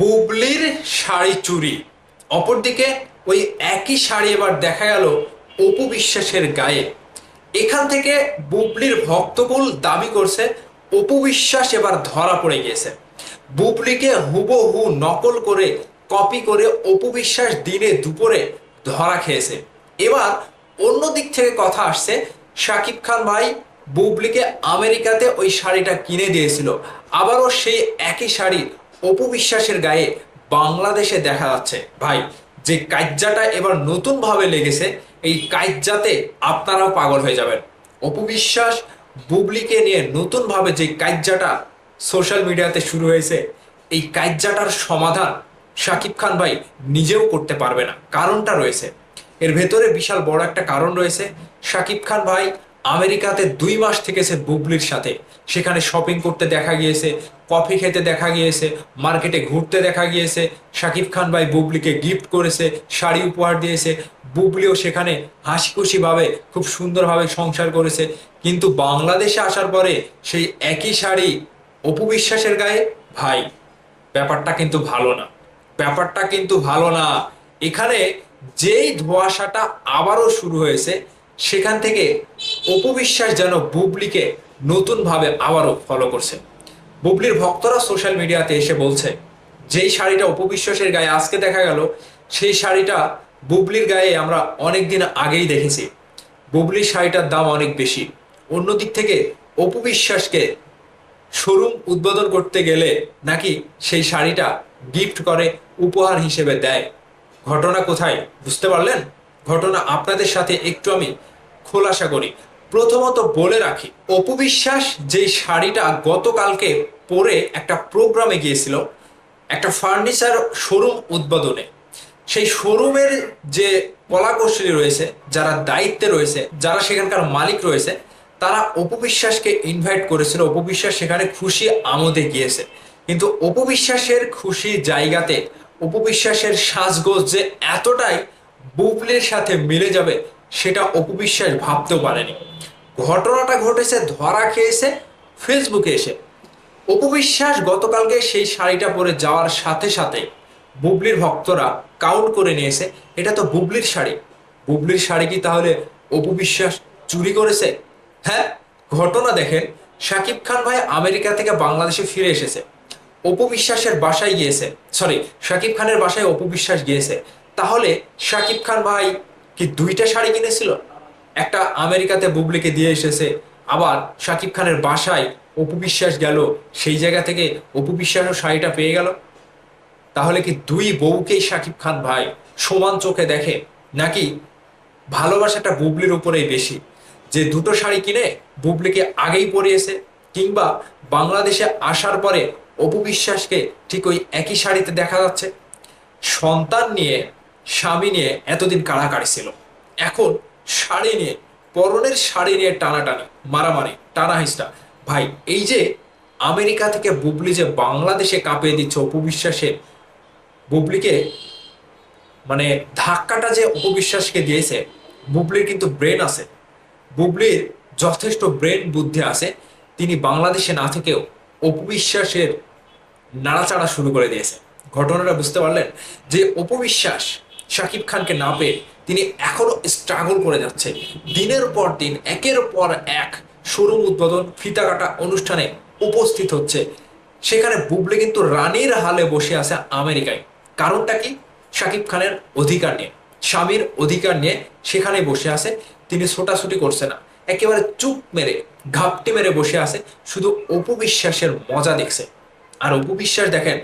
বুবলির শাড়ি চুরি। অপরদিকে ওই একই শাড়ি এবার দেখা গেল অপু বিশ্বাসের গায়ে। এখান থেকে বুবলির ভক্তকুল দাবি করছে, অপু বিশ্বাস এবার ধরা পড়ে গিয়েছে। বুবলিকে হুবহু নকল করে কপি করে অপু বিশ্বাস দিনে দুপুরে ধরা খেয়েছে। এবার অন্য দিক থেকে কথা আসছে, শাকিব খান ভাই বুবলিকে আমেরিকাতে ওই শাড়িটা কিনে দিয়েছিল। আবারও সেই একই শাড়ি অপু বিশ্বাসের গায়ে বাংলাদেশে দেখা যাচ্ছে। ভাই, যে কাজ্জাটা এবার নতুন ভাবে লেগেছে, এই কাজ্জাতে আপনারাও পাগল হয়ে যাবেন। অপু বিশ্বাস বুবলিকে নিয়ে নতুন ভাবে যে কাজ্জাটা সোশ্যাল মিডিয়াতে শুরু হয়েছে, এই কাজ্জাটার সমাধান শাকিব খান ভাই নিজেও করতে পারবে না, কারণটা রয়েছে। এর ভেতরে বিশাল বড় একটা কারণ রয়েছে, শাকিব খান ভাই আমেরিকাতে দুই মাস থেকেছে বুবলির সাথে। সেখানে শপিং করতে দেখা গিয়েছে কফি খেতে দেখা গিয়েছে মার্কেটে ঘুরতে দেখা গিয়েছে শাকিব খান ভাই বুবলিকে গিফট করেছে, শাড়ি উপহার দিয়েছে, বুবলিও সেখানে হাসি খুশি ভাবে খুব সুন্দরভাবে সংসার করেছে। কিন্তু বাংলাদেশে আসার পরে সেই একই শাড়ি অপু বিশ্বাসের গায়ে? ভাই, ব্যাপারটা কিন্তু ভালো না। ব্যাপারটা কিন্তু ভালো না। এখানে যেই ধোঁয়াশাটা আবারও শুরু হয়েছে, সেখান থেকে অপবিশ্বাস যেন বুবলিকে নতুনভাবে আবারও ফলো করছে। বুবলির ভক্তরা সোশ্যাল মিডিয়াতে এসে বলছে, যেই শাড়িটা অপবিশ্বাসের গায়ে আজকে দেখা গেল, সেই শাড়িটা বুবলির গায়ে আমরা অনেক দিন আগেই দেখেছি। বুবলির শাড়িটার দাম অনেক বেশি। অন্য দিক থেকে অপবিশ্বাসকে শোরুম উদ্বোধন করতে গেলে নাকি সেই শাড়িটা গিফট করে, উপহার হিসেবে দেয়। ঘটনা কোথায়? বুঝতে পারলেন? ঘটনা আপনাদের সাথে একটু আমি খোলাসা করি। প্রথমত বলে রাখি অপবিশ্বাস যেই শাড়িটা গতকালকে পরে একটা প্রোগ্রামে গিয়েছিল, একটা ফার্নিচার শোরুম উদ্বোধনে। সেই শোরুমের যে কলাকৌশলী রয়েছে, যারা দায়িত্বে রয়েছে, যারা সেখানকার মালিক রয়েছে, তারা অপবিশ্বাসকে ইনভাইট করেছিল। অপবিশ্বাস সেখানে খুশি আমোদে গিয়েছে। কিন্তু অপবিশ্বাসের খুশি জায়গাতে অপবিশ্বাসের সাজগোজ যে এতটাই বুবলির সাথে মিলে যাবে সেটা অপবিশ্বাস ভাবতেও পারেনি। ঘটনাটা ঘটেছে, ধরা খেয়েছে, ফেসবুকে এসে। অপবিশ্বাস গতকালকে সেই শাড়িটা পরে যাওয়ার সাথে সাথে বুবলির ভক্তরা কাউন্ট করে নিয়েছে, এটা তো বুবলির শাড়ি। বুবলির শাড়ি কি তাহলে অপবিশ্বাস চুরি করেছে? হ্যাঁ ঘটনা দেখেন, শাকিব খান ভাই আমেরিকা থেকে বাংলাদেশে ফিরে এসেছে। অপবিশ্বাসের বাসায় গিয়েছে সরি শাকিব খানের বাসায় অপবিশ্বাস গিয়েছে। তাহলে শাকিব খান ভাই কি দুইটা শাড়ি কিনেছিল? একটা আমেরিকাতে বুবলিকে দিয়ে এসেছে, আবার শাকিব খানের বাসায় অপবিশ্বাস গেল, সেই জায়গা থেকে অপবিশ্বাসও শাড়িটা পেয়ে গেল। তাহলে কি দুই বউকেই শাকিব খান ভাই সমান চোখে দেখে? নাকি ভালোবাসাটা বুবলির উপরেই বেশি? যে দুটো শাড়ি কিনে বুবলিকে আগেই পরিয়েছে, কিংবা বাংলাদেশে আসার পরে অপবিশ্বাসকে ঠিক ওই একই শাড়িতে দেখা যাচ্ছে? সন্তান নিয়ে স্বামী নিয়ে এতদিন কাড়াকাড়ি ছিল। এখন শাড়ি নিয়ে, পরনের শাড়ি নিয়ে টানাটানি, মারামারি টানা হিসটা ভাই, এই যে আমেরিকা থেকে বুবলি যে বাংলাদেশে কাঁপিয়ে দিচ্ছে অপবিশ্বাসের বুবলিকে মানে ধাক্কাটা যে অপবিশ্বাসকে দিয়েছে, বুবলির কিন্তু ব্রেন আছে। বুবলির যথেষ্ট ব্রেন বুদ্ধি আছে, তিনি বাংলাদেশে না থেকেও অপবিশ্বাসের নাড়াচাড়া শুরু করে দিয়েছে। ঘটনাটা বুঝতে পারলেন যে অপবিশ্বাস শাকিব খানকে না পেয়ে তিনি এখনও স্ট্রাগল করে যাচ্ছে দিনের পর দিন, একের পর এক শোরুম উদ্বোধন ফিতা কাটা অনুষ্ঠানে উপস্থিত হচ্ছে। সেখানে বুবলি কিন্তু রানীর হালে বসে আছে আমেরিকায়। কারণটা কি? শাকিব খানের অধিকার নিয়ে। স্বামীর অধিকার নিয়ে সেখানে বসে আছে। তিনি ছোটাছুটি করছে না। একেবারে চুপ মেরে, ঘাপটি মেরে বসে আছে। শুধু অপবিশ্বাসের মজা দেখছে। আর অপবিশ্বাস দেখেন,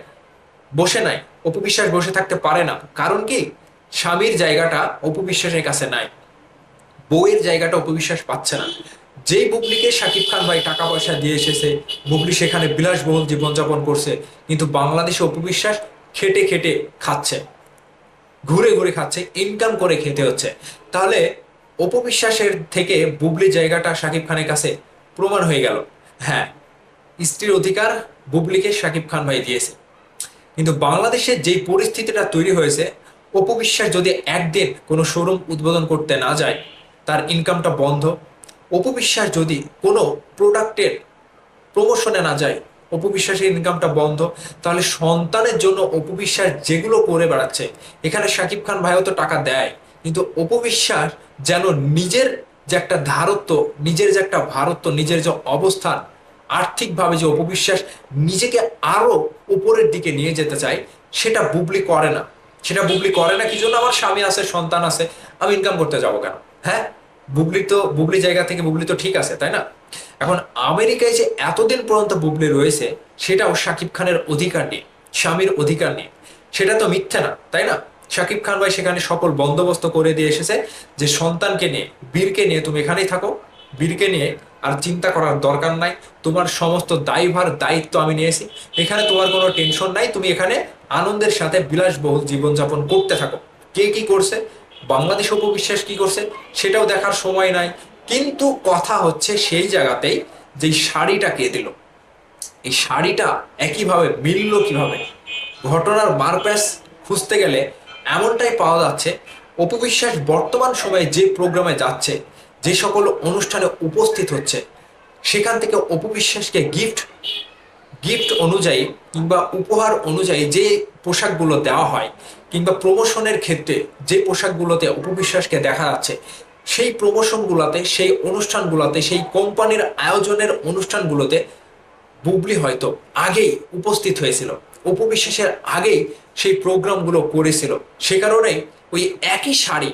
বসে নাই। অপবিশ্বাস বসে থাকতে পারে না। কারণ কি? স্বামীর জায়গাটা অপবিশ্বাসের কাছে নাই। বউয়ের জায়গাটা অপবিশ্বাস পাচ্ছে না। যেই বুবলিকে শাকিব খান ভাই টাকা পয়সা দিয়ে এসেছে, বুবলি সেখানে বিলাসবহুল জীবনযাপন করছে, কিন্তু বাংলাদেশে অপবিশ্বাস খেটে খেটে খাচ্ছে। ঘুরে ঘুরে খাচ্ছে ইনকাম করে খেতে হচ্ছে। তাহলে অপবিশ্বাসের থেকে বুবলি জায়গাটা শাকিব খানের কাছে প্রমাণ হয়ে গেল। হ্যাঁ স্ত্রীর অধিকার বুবলিকে শাকিব খান ভাই দিয়েছে। কিন্তু বাংলাদেশে যেই পরিস্থিতিটা তৈরি হয়েছে অপবিশ্বাস যদি একদিন কোনো শোরুম উদ্বোধন করতে না যায়, তার ইনকামটা বন্ধ। অপবিশ্বাস যদি কোনো প্রোডাক্টের প্রমোশনে না যায় অপবিশ্বাসের ইনকামটা বন্ধ, তাহলে সন্তানের জন্য অপবিশ্বাস যেগুলো করে বেড়াচ্ছে, এখানে শাকিব খান ভাইও তো টাকা দেয়, কিন্তু অপবিশ্বাস যেন নিজের যে একটা ধারত্ব, নিজের যে একটা ভারত্ব, নিজের যে অবস্থান, আর্থিকভাবে যে অপবিশ্বাস নিজেকে আরও উপরের দিকে নিয়ে যেতে চায়, সেটা বুবলি করে না। সেটা বুবলি করে না, কি জন্য? আমার স্বামী আছে, সন্তান আছে, আমি ইনকাম করতে যাব কেন? হ্যাঁ? বুবলি তো, বুবলি জায়গা থেকে, বুবলি তো ঠিক আছে, তাই না? এখন আমেরিকায় যে এতদিন পর্যন্ত বুবলি রয়েছে সেটাও শাকিব খানের অধিকার নিয়ে, স্বামীর অধিকার নিয়ে। সেটা তো মিথ্যে না, তাই না? শাকিব খান ভাই সেখানে সকল বন্দোবস্ত করে দিয়ে এসেছে যে সন্তানকে নিয়ে, বীরকে নিয়ে তুমি এখানেই থাকো, বীরকে নিয়ে আর চিন্তা করার দরকার নাই। তোমার সমস্ত দায়ভার, দায়িত্ব আমি নিয়েছি। এখানে তোমার কোনো টেনশন নাই, তুমি এখানে আনন্দের সাথে বিলাসবহুল জীবনযাপন করতে থাকো। কে কি করছে? বাংলাদেশ উপবিশ্বাস কি করছে? সেটাও দেখার সময় নাই। কিন্তু কথা হচ্ছে সেই জায়গাতেই যে শাড়িটা কে দিল? এই শাড়িটা একইভাবে মিলল কীভাবে? ঘটনার মারপ্যাস খুঁজতে গেলে এমনটাই পাওয়া যাচ্ছে অপবিশ্বাস বর্তমান সময়ে যে প্রোগ্রামে যাচ্ছে, যে সকল অনুষ্ঠানে উপস্থিত হচ্ছে, সেখান থেকে অপবিশ্বাসকে গিফট গিফট অনুযায়ী কিংবা উপহার অনুযায়ী যে পোশাকগুলো দেওয়া হয় কিংবা প্রমোশনের ক্ষেত্রে যে পোশাকগুলোতে উপবিশ্বাসকে দেখা যাচ্ছে, সেই প্রমোশনগুলোতে সেই অনুষ্ঠানগুলোতে, সেই কোম্পানির আয়োজনের অনুষ্ঠানগুলোতে বুবলি হয়তো আগেই উপস্থিত হয়েছিল। উপবিশ্বাসের আগেই সেই প্রোগ্রামগুলো করেছিল। সে কারণে ওই একই শাড়ি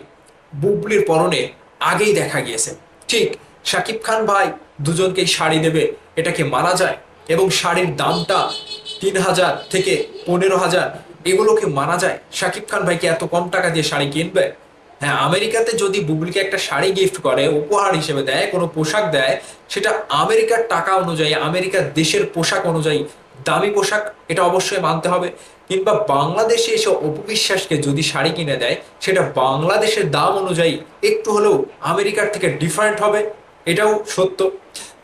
বুবলির পরনে আগেই দেখা গিয়েছে। ঠিক, শাকিব খান ভাই দুজনকেই শাড়ি দেবে এটা কি মানা যায়। এবং শাড়ির দামটা তিন হাজার থেকে পনেরো হাজার, এগুলোকে মানা যায়। শাকিব খান ভাইকে এত কম টাকা দিয়ে শাড়ি কিনবে? হ্যাঁ আমেরিকাতে যদি বুবলিকে একটা শাড়ি গিফট করে, উপহার হিসেবে দেয়, কোনো পোশাক দেয়, সেটা আমেরিকার টাকা অনুযায়ী, আমেরিকার দেশের পোশাক অনুযায়ী, দামি পোশাক, এটা অবশ্যই মানতে হবে। কিংবা বাংলাদেশে এসে অপবিশ্বাসকে যদি শাড়ি কিনে দেয়, সেটা বাংলাদেশের দাম অনুযায়ী একটু হলেও আমেরিকার থেকে ডিফারেন্ট হবে, এটাও সত্য।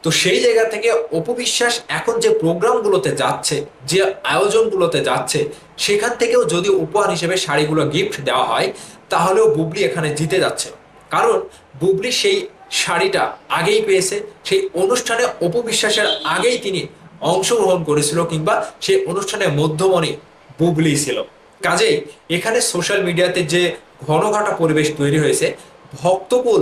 তো সেই জায়গা থেকে অপবিশ্বাস এখন যে প্রোগ্রামগুলোতে যাচ্ছে, যে আয়োজনগুলোতে যাচ্ছে, সেখান থেকেও যদি উপহার হিসেবে শাড়িগুলো গিফট দেওয়া হয়, তাহলেও বুবলি এখানে জিতে যাচ্ছে। কারণ বুবলি সেই শাড়িটা আগেই পেয়েছে, সেই অনুষ্ঠানে অপবিশ্বাসের আগেই তিনি অংশগ্রহণ করেছিল কিংবা সেই অনুষ্ঠানের মধ্যমণি বুবলি ছিল। কাজেই এখানে সোশ্যাল মিডিয়াতে যে ঘনঘাটা পরিবেশ তৈরি হয়েছে, ভক্তকুল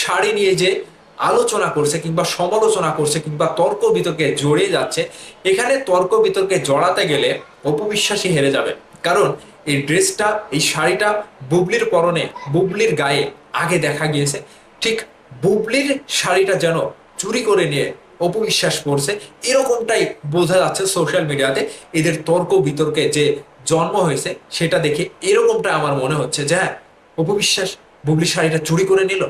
শাড়ি নিয়ে যে আলোচনা করছে কিংবা সমালোচনা করছে কিংবা তর্ক বিতর্কে জড়িয়ে যাচ্ছে, এখানে তর্ক বিতর্কে জড়াতে গেলে অপবিশ্বাসী হেরে যাবে। কারণ এই ড্রেসটা, এই শাড়িটা বুবলির পরনে, বুবলির গায়ে আগে দেখা গিয়েছে। ঠিক বুবলির শাড়িটা যেন চুরি করে নিয়ে অপবিশ্বাস করছে, এরকমটাই বোঝা যাচ্ছে সোশ্যাল মিডিয়াতে। এদের তর্ক বিতর্কে যে জন্ম হয়েছে, সেটা দেখে এরকমটা আমার মনে হচ্ছে যে হ্যাঁ অপবিশ্বাস বুবলির শাড়িটা চুরি করে নিল।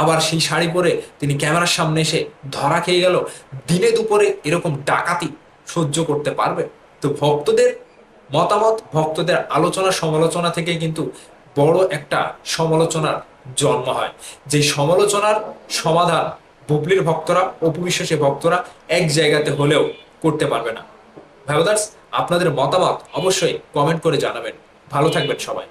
আবার সেই শাড়ি পরে তিনি ক্যামেরার সামনে এসে ধরা খেয়ে গেল। দিনে দুপুরে এরকম ডাকাতি সহ্য করতে পারবে? তো ভক্তদের মতামত, ভক্তদের আলোচনা, সমালোচনা থেকে কিন্তু বড় একটা সমালোচনার জন্ম হয়। যে সমালোচনার সমাধান বুবলির ভক্তরা অপবিশ্বাসী ভক্তরা এক জায়গাতে হলেও করতে পারবে না। ভাইদার্স আপনাদের মতামত অবশ্যই কমেন্ট করে জানাবেন। ভালো থাকবেন সবাই।